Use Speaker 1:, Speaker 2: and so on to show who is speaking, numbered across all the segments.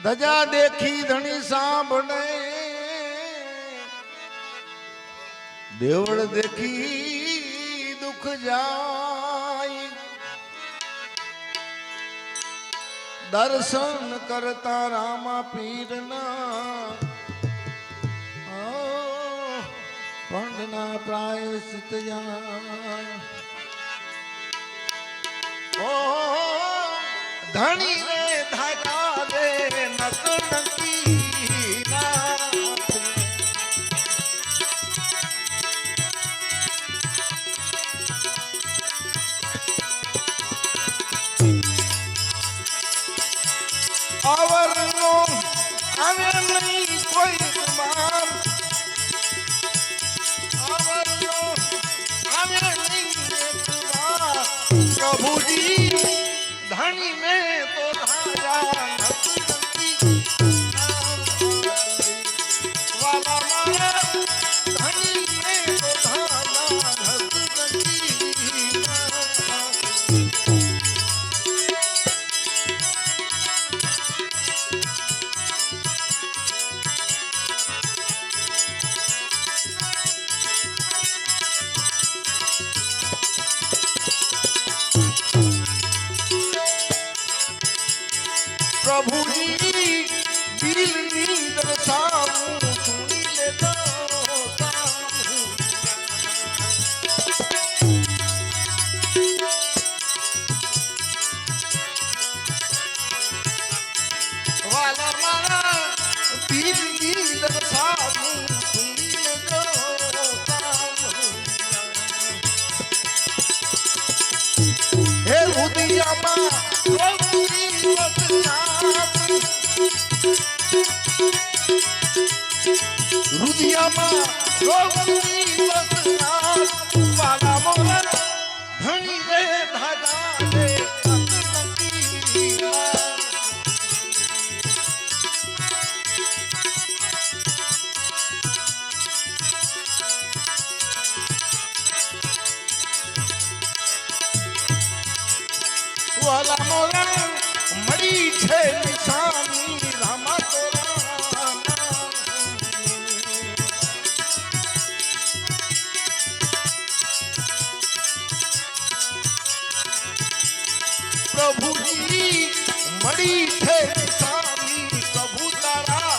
Speaker 1: ધજા દેખી ધણી સાંભળે. દેવળ દેખી દુખ જાય. દર્શન કરતા રામા પીરના. પંડના પ્રાયશ્ચિત ધણી આવરનો આવે નહીં કોઈ ગુમાન રુદિયામાં પ્રભુજી વસનાથ. વાલા મોલા મળી છે નિશાની મળી છે પ્રભુ તારા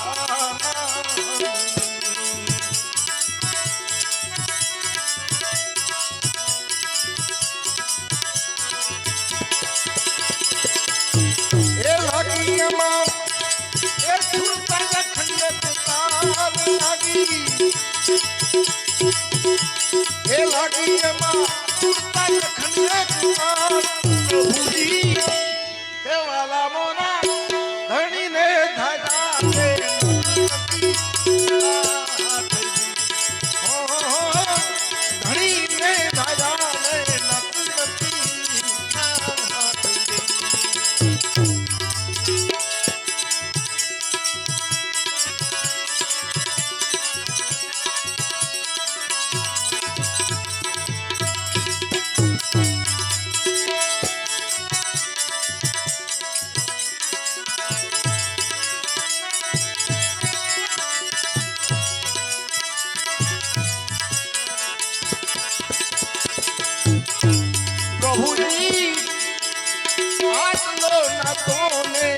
Speaker 1: એ લાગીમાં એ સુરતા ખંડે તાર લાગી. એ પ્રભુજી પ્રભુજી આટલો નાતો ને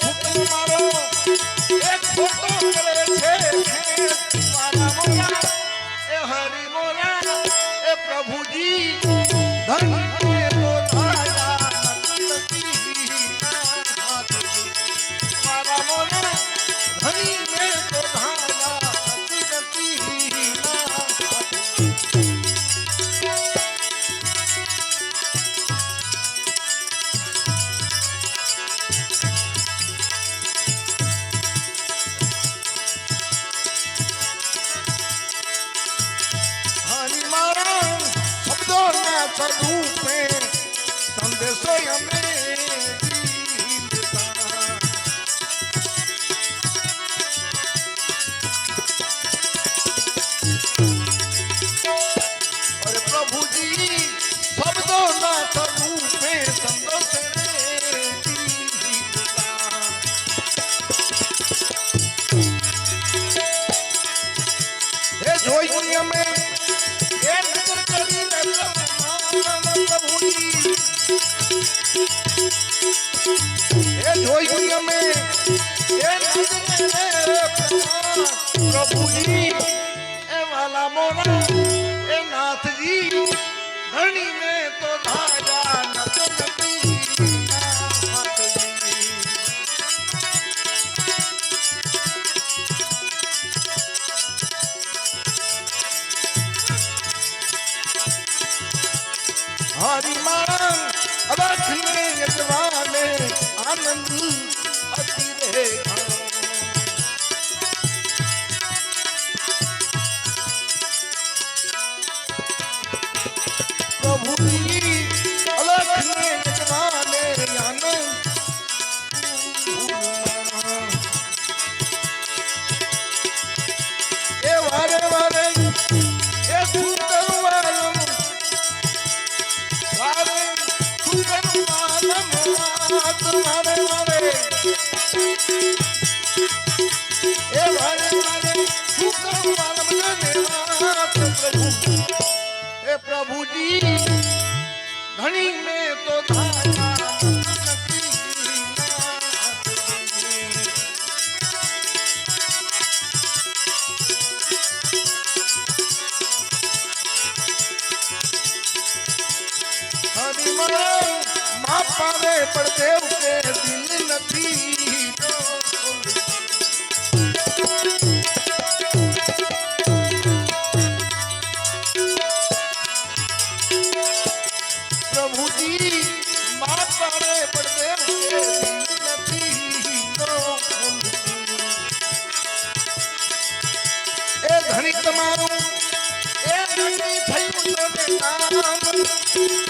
Speaker 1: એક મારો. એક ફોટો કરે છે સ્વરૂપે સંદેશો અમે પ્રભુજી, એ વાલા મોરા, એ નાથજી ધણી મે તો ધાજા નચનતી હરિ મારા અવધ ને જવાને નથી ઘણી મેં તો પડદેવ કે દિલ નથી. તમારું એ થયું તો